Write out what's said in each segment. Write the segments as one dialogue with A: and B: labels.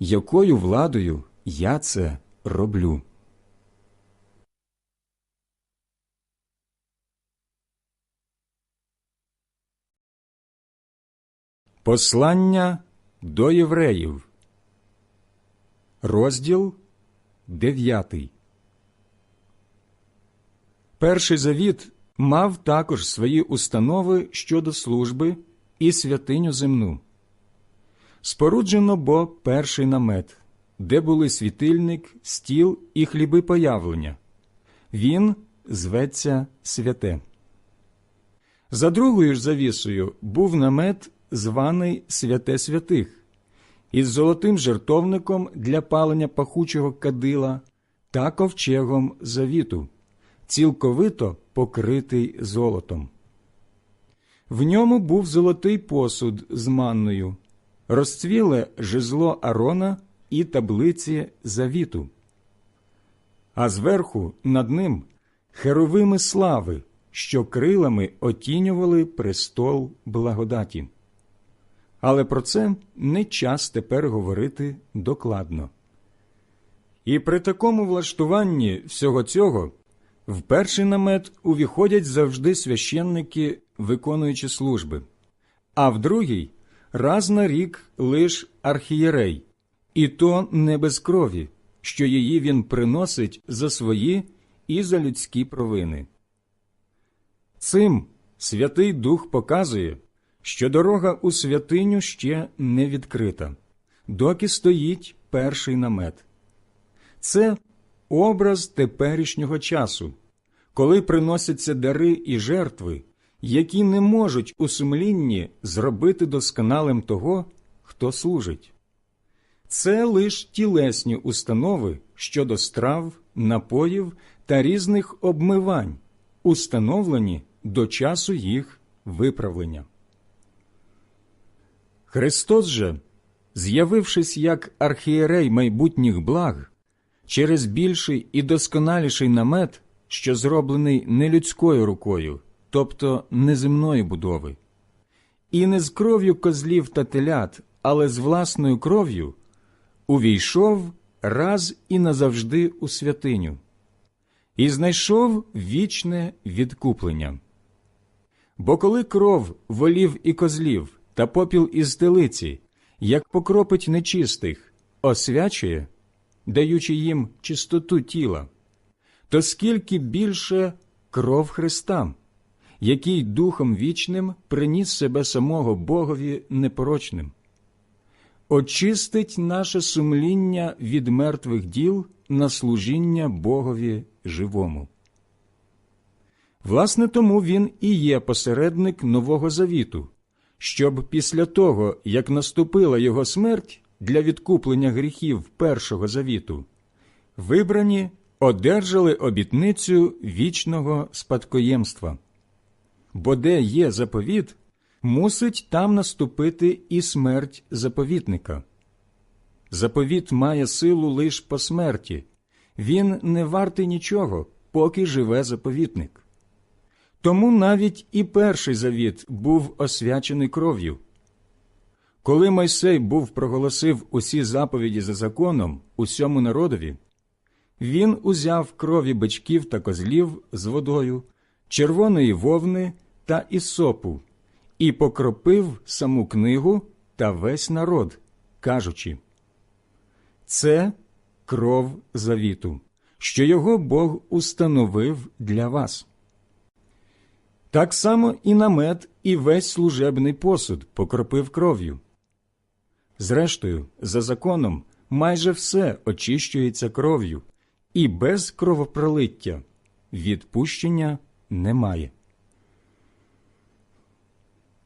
A: якою владою я це роблю. Послання до євреїв, розділ 9 Перший завіт мав також свої установи щодо служби і святиню земну. Споруджено бо перший намет, де були світильник, стіл і хліби появлення. Він зветься святе. За другою ж завісою був намет званий Святе Святих, із золотим жертовником для палення пахучого кадила та ковчегом завіту, цілковито покритий золотом. В ньому був золотий посуд з манною, розцвіле жезло Арона і таблиці завіту. А зверху над ним херовими слави, що крилами отінювали престол благодаті але про це не час тепер говорити докладно. І при такому влаштуванні всього цього в перший намет увіходять завжди священники, виконуючи служби, а в другий раз на рік лиш архієрей, і то не без крові, що її він приносить за свої і за людські провини. Цим Святий Дух показує, що дорога у святиню ще не відкрита, доки стоїть перший намет. Це образ теперішнього часу, коли приносяться дари і жертви, які не можуть у сумлінні зробити досконалим того, хто служить. Це лиш тілесні установи щодо страв, напоїв та різних обмивань, установлені до часу їх виправлення. Христос же, з'явившись як архієрей майбутніх благ, через більший і досконаліший намет, що зроблений не людською рукою, тобто неземної будови, і не з кров'ю козлів та телят, але з власною кров'ю, увійшов раз і назавжди у святиню, і знайшов вічне відкуплення. Бо коли кров волів і козлів та попіл із телиці, як покропить нечистих, освячує, даючи їм чистоту тіла, то скільки більше кров Христа, який Духом вічним приніс себе самого Богові непорочним, очистить наше сумління від мертвих діл на служіння Богові живому. Власне, тому він і є посередник Нового Завіту, щоб після того, як наступила його смерть для відкуплення гріхів Першого завіту, вибрані одержали обітницю вічного спадкоємства. Бо де є заповіт, мусить там наступити і смерть заповітника. Заповіт має силу лише по смерті, він не вартий нічого, поки живе заповітник. Тому навіть і перший завіт був освячений кров'ю. Коли Мойсей був проголосив усі заповіді за законом усьому народові, він узяв крові бичків та козлів з водою, червоної вовни та ісопу і покропив саму книгу та весь народ, кажучи Це кров завіту, що його Бог установив для вас. Так само і намет, і весь служебний посуд покропив кров'ю. Зрештою, за законом майже все очищується кров'ю, і без кровопролиття відпущення немає.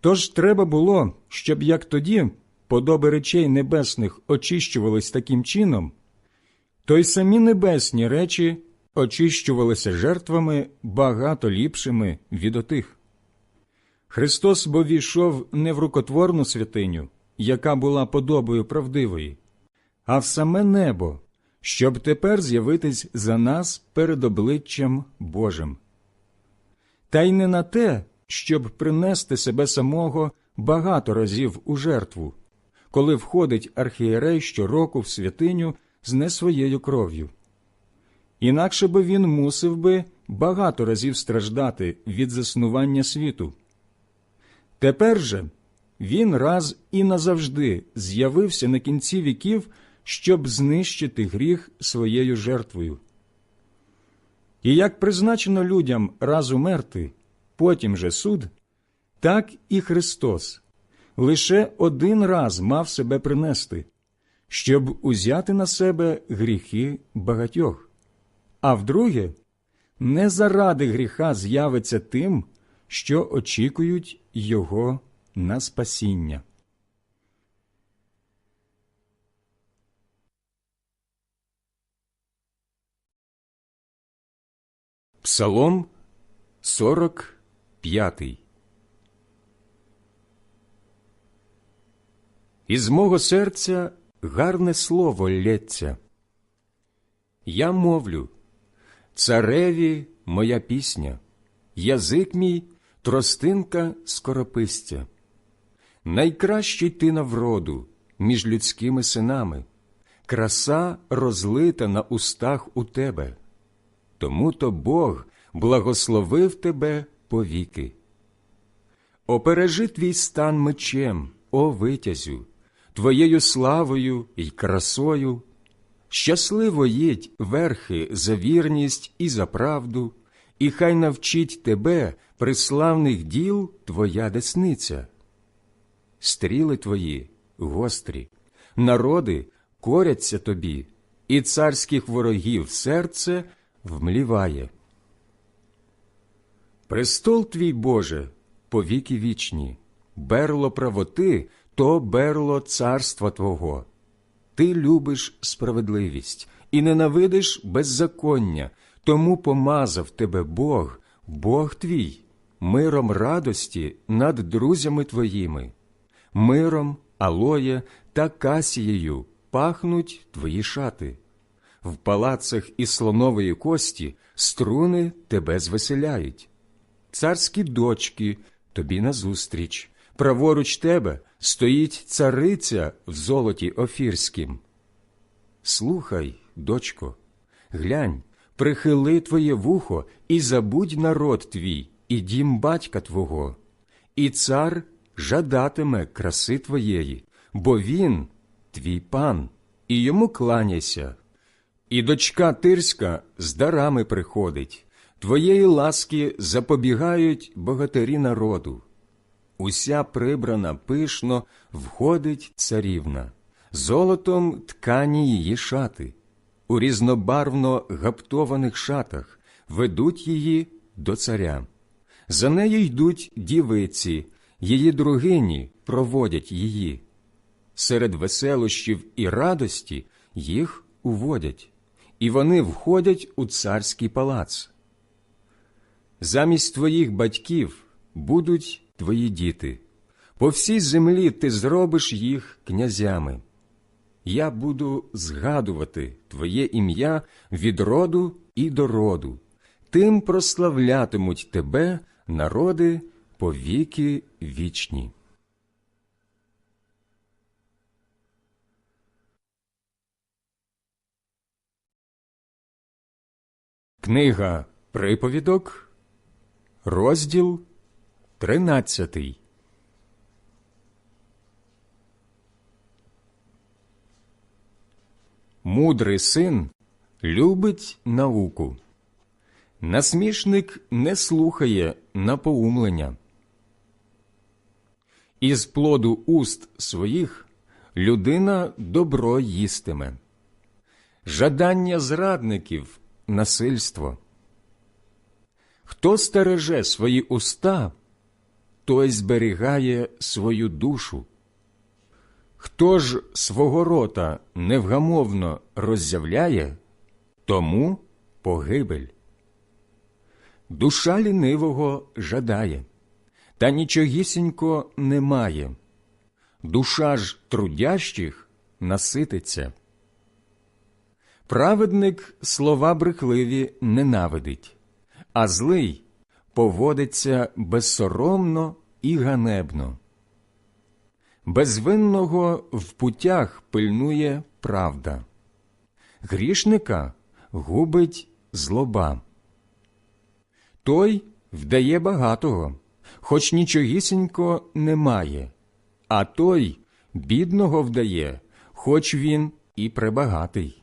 A: Тож треба було, щоб як тоді подоби речей небесних очищувались таким чином, то й самі небесні речі очищувалися жертвами багато ліпшими від отих. Христос бо війшов не в рукотворну святиню, яка була подобою правдивої, а в саме небо, щоб тепер з'явитись за нас перед обличчям Божим. Та й не на те, щоб принести себе самого багато разів у жертву, коли входить архієрей щороку в святиню з не своєю кров'ю. Інакше би він мусив би багато разів страждати від заснування світу. Тепер же він раз і назавжди з'явився на кінці віків, щоб знищити гріх своєю жертвою. І як призначено людям раз умерти, потім же суд, так і Христос лише один раз мав себе принести, щоб узяти на себе гріхи багатьох, а вдруге, не заради гріха з'явиться тим, що очікують його на спасіння. Псалом 45 Із мого серця гарне слово лється. Я мовлю, цареві моя пісня, язик мій тростинка скоропистя. Найкращий ти на вроду між людськими синами, краса розлита на устах у тебе. Тому то Бог благословив тебе повіки. Опережи твій стан мечем, о витязю, твоєю славою й красою. Щасливо їдь верхи за вірність і за правду, і хай навчить тебе приславних діл твоя десниця. Стріли твої гострі, народи коряться тобі, і царських ворогів серце вмліває. Престол твій Боже, повіки вічні, берло правоти то берло царства Твого. Ти любиш справедливість і ненавидиш беззаконня, тому помазав тебе Бог, Бог твій, миром радості над друзями твоїми, миром, алоє та касією пахнуть твої шати. В палацах із слонової кості струни тебе звеселяють, царські дочки тобі назустріч, праворуч тебе стоїть цариця в золоті офірськім. Слухай, дочко, глянь, прихили твоє вухо і забудь народ твій, і дім батька твого, і цар жадатиме краси твоєї, бо він твій пан, і йому кланяйся. І дочка тирська з дарами приходить, твоєї ласки запобігають богатирі народу. Уся прибрана пишно входить царівна, золотом ткані її шати, у різнобарвно гаптованих шатах ведуть її до царя. За нею йдуть дівиці, її другині проводять її. Серед веселощів і радості їх уводять, і вони входять у царський палац. Замість твоїх батьків будуть твої діти, по всій землі ти зробиш їх князями. Я буду згадувати Твоє ім'я від роду і до роду, тим прославлятимуть тебе народи по віки вічні. Книга Приповідок, розділ тринадцятий. Мудрий син любить науку. Насмішник не слухає напоумлення. Із плоду уст своїх людина добро їстиме. Жадання зрадників насильство. Хто стереже свої уста, той зберігає свою душу. Хто ж свого рота невгамовно роззявляє, тому погибель. Душа лінивого жадає, та нічогісінько немає. Душа ж трудящих насититься. Праведник слова брехливі ненавидить, а злий поводиться безсоромно і ганебно. Безвинного в путях пильнує правда, грішника губить злоба. Той вдає багатого, хоч нічогісінько немає, а той бідного вдає, хоч він і пребагатий.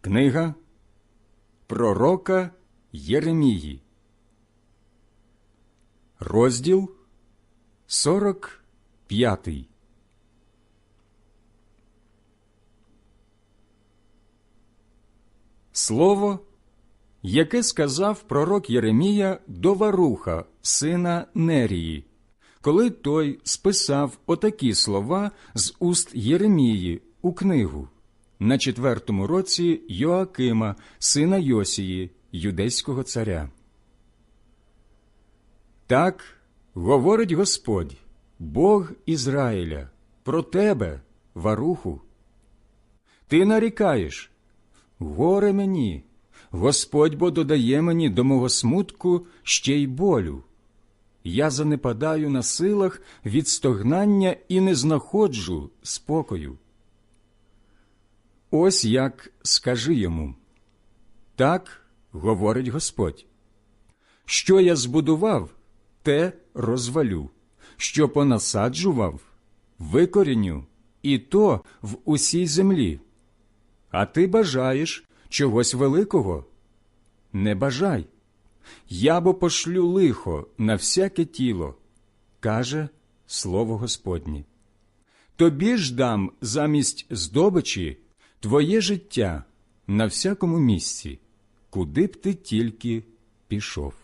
A: Книга Пророка Єремії, розділ 45 Слово, яке сказав пророк Єремія до Варуха, сина Нерії, коли той списав отакі слова з уст Єремії у книгу на четвертому році Йоакима, сина Йосії, юдейського царя. Так говорить Господь, Бог Ізраїля, про тебе, варуху. Ти нарікаєш, горе мені, Господь бо додає мені до мого смутку ще й болю. Я занепадаю на силах від стогнання і не знаходжу спокою. Ось як скажи йому. Так говорить Господь. Що я збудував, те розвалю, що понасаджував, викоріню, і то в усій землі. А ти бажаєш чогось великого? Не бажай. Я бо пошлю лихо на всяке тіло, каже слово Господнє. Тобі ж дам замість здобичі твоє життя на всякому місці, куди б ти тільки пішов.